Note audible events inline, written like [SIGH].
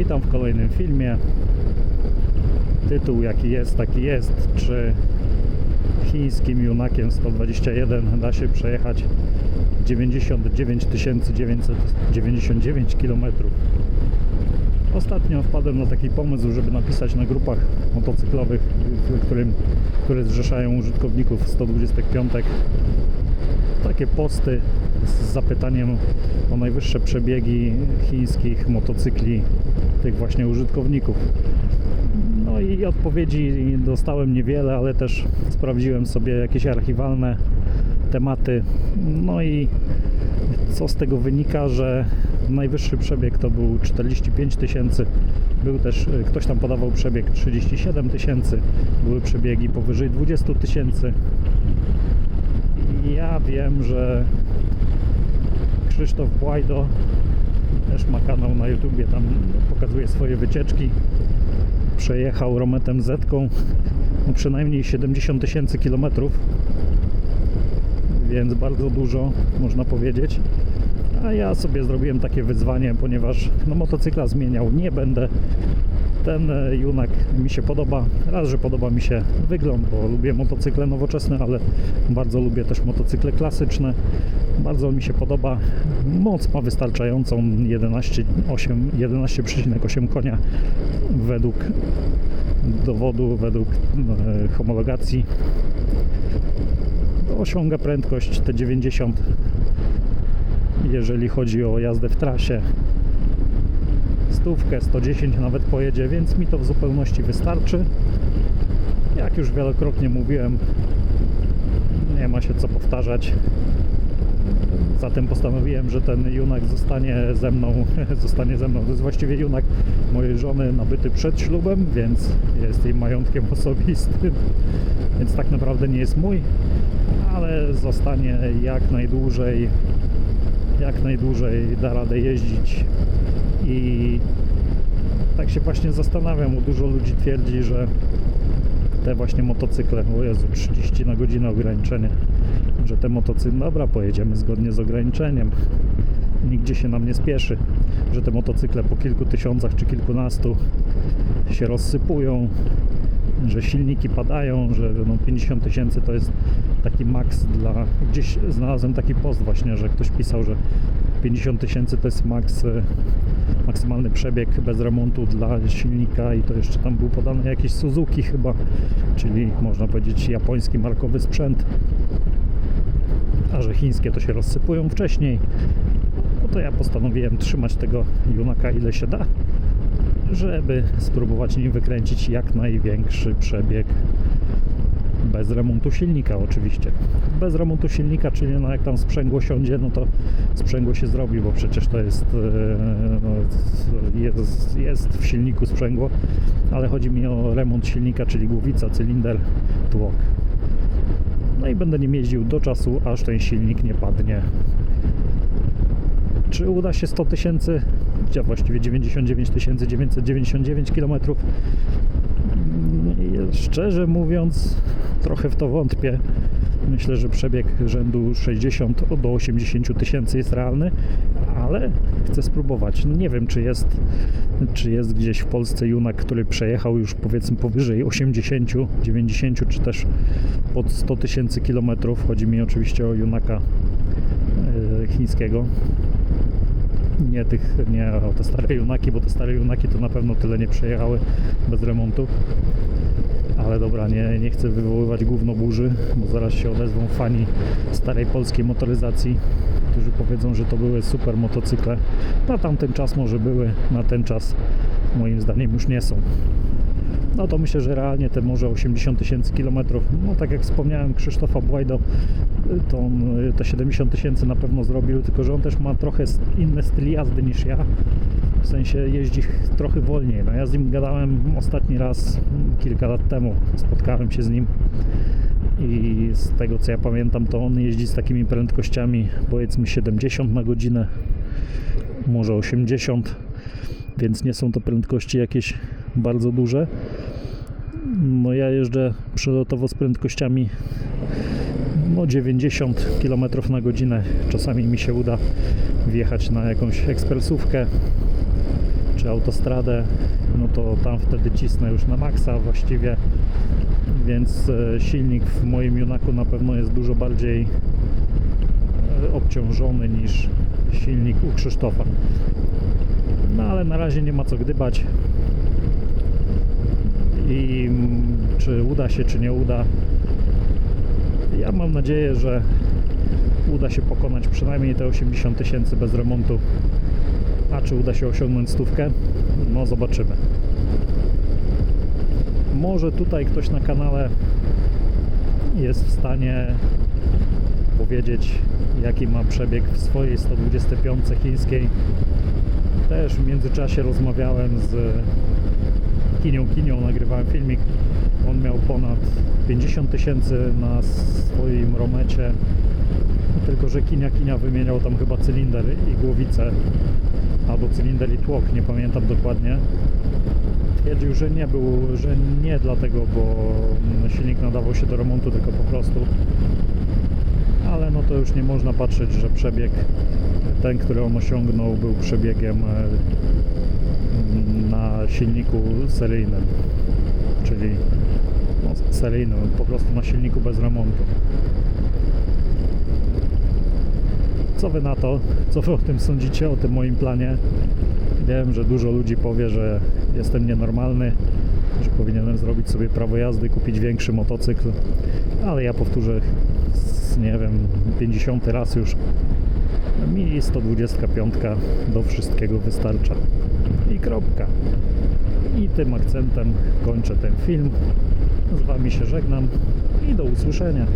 Witam w kolejnym filmie. Tytuł jaki jest, taki jest. Czy chińskim Junakiem 121 da się przejechać 99 999 km? Ostatnio wpadłem na taki pomysł, żeby napisać na grupach motocyklowych, którym, które zrzeszają użytkowników 125 takie posty z zapytaniem o najwyższe przebiegi chińskich motocykli, tych właśnie użytkowników. No i odpowiedzi dostałem niewiele, ale też sprawdziłem sobie jakieś archiwalne tematy. No i co z tego wynika, że najwyższy przebieg to był 45 tysięcy. Był też, y, ktoś tam podawał przebieg 37 tysięcy, były przebiegi powyżej 20 tysięcy. Ja wiem, że Krzysztof Błajdo też ma kanał na YouTubie, tam pokazuje swoje wycieczki. Przejechał Rometem Z no przynajmniej 70 tysięcy kilometrów, więc bardzo dużo można powiedzieć. A ja sobie zrobiłem takie wyzwanie, ponieważ no, motocykla zmieniał nie będę. Ten e, Junak mi się podoba. Raz, że podoba mi się wygląd, bo lubię motocykle nowoczesne, ale bardzo lubię też motocykle klasyczne. Bardzo mi się podoba. Moc ma wystarczającą 11,8 11,8 konia według dowodu, według e, homologacji. Osiąga prędkość te 90 jeżeli chodzi o jazdę w trasie. Stówkę, 110 nawet pojedzie, więc mi to w zupełności wystarczy. Jak już wielokrotnie mówiłem, nie ma się co powtarzać. Zatem postanowiłem, że ten junak zostanie ze mną, [LAUGHS] zostanie ze mną. To jest właściwie junak mojej żony nabyty przed ślubem, więc jest jej majątkiem [LAUGHS] osobistym. Więc tak naprawdę nie jest mój, ale zostanie jak najdłużej jak najdłużej da radę jeździć i tak się właśnie zastanawiam, bo dużo ludzi twierdzi, że te właśnie motocykle, o Jezu, 30 na godzinę ograniczenie, że te motocykle, dobra, pojedziemy zgodnie z ograniczeniem, nigdzie się nam nie spieszy, że te motocykle po kilku tysiącach czy kilkunastu się rozsypują, że silniki padają, że no 50 tysięcy to jest taki maks dla... Gdzieś znalazłem taki post właśnie, że ktoś pisał, że 50 tysięcy to jest maks, e, maksymalny przebieg bez remontu dla silnika i to jeszcze tam był podany jakiś Suzuki chyba, czyli można powiedzieć japoński markowy sprzęt, a że chińskie to się rozsypują wcześniej, no to ja postanowiłem trzymać tego Junaka ile się da żeby spróbować nim wykręcić jak największy przebieg bez remontu silnika oczywiście. Bez remontu silnika, czyli no jak tam sprzęgło siądzie, no to sprzęgło się zrobi, bo przecież to jest, e, no, jest, jest w silniku sprzęgło, ale chodzi mi o remont silnika, czyli głowica, cylinder, tłok. No i będę nim jeździł do czasu, aż ten silnik nie padnie. Czy uda się 100 tysięcy, właściwie 99 999 km? Szczerze mówiąc, trochę w to wątpię. Myślę, że przebieg rzędu 60 do 80 tysięcy jest realny, ale chcę spróbować. Nie wiem, czy jest, czy jest gdzieś w Polsce junak, który przejechał już powiedzmy powyżej 80, 90 czy też pod 100 tysięcy kilometrów. Chodzi mi oczywiście o junaka e, chińskiego nie tych, nie o te stare junaki, bo te stare junaki to na pewno tyle nie przejechały bez remontu. Ale dobra, nie, nie chcę wywoływać gówno burzy, bo zaraz się odezwą fani starej polskiej motoryzacji, którzy powiedzą, że to były super motocykle. Na tamten czas może były, na ten czas moim zdaniem już nie są. No to myślę, że realnie te może 80 tysięcy kilometrów, no tak jak wspomniałem Krzysztofa Błajdo, to on te 70 tysięcy na pewno zrobił, tylko że on też ma trochę inny styl jazdy niż ja. W sensie jeździ trochę wolniej. No ja z nim gadałem ostatni raz kilka lat temu. Spotkałem się z nim i z tego co ja pamiętam, to on jeździ z takimi prędkościami powiedzmy 70 na godzinę, może 80, więc nie są to prędkości jakieś bardzo duże. No ja jeżdżę przelotowo z prędkościami no 90 km na godzinę. Czasami mi się uda wjechać na jakąś ekspresówkę czy autostradę, no to tam wtedy cisnę już na maksa właściwie, więc e, silnik w moim Junaku na pewno jest dużo bardziej e, obciążony niż silnik u Krzysztofa. No ale na razie nie ma co gdybać. I czy uda się, czy nie uda. Ja mam nadzieję, że uda się pokonać przynajmniej te 80 tysięcy bez remontu. A czy uda się osiągnąć stówkę? No zobaczymy. Może tutaj ktoś na kanale jest w stanie powiedzieć, jaki ma przebieg w swojej 125 chińskiej. Też w międzyczasie rozmawiałem z Kinią Kinią, nagrywałem filmik. On miał ponad 50 tysięcy na swoim romecie. Tylko, że Kinia Kinia wymieniał tam chyba cylinder i głowicę. Albo cylinder i tłok, nie pamiętam dokładnie. Twierdził, że nie był, że nie dlatego, bo silnik nadawał się do remontu, tylko po prostu. Ale no to już nie można patrzeć, że przebieg ten, który on osiągnął, był przebiegiem e, na silniku seryjnym, czyli no, seryjnym, po prostu na silniku bez remontu. Co wy na to? Co wy o tym sądzicie, o tym moim planie? Wiem, że dużo ludzi powie, że jestem nienormalny, że powinienem zrobić sobie prawo jazdy, kupić większy motocykl, ale ja powtórzę, nie wiem, 50 raz już mi 125 do wszystkiego wystarcza. Kropka. I tym akcentem kończę ten film. Z Wami się żegnam i do usłyszenia.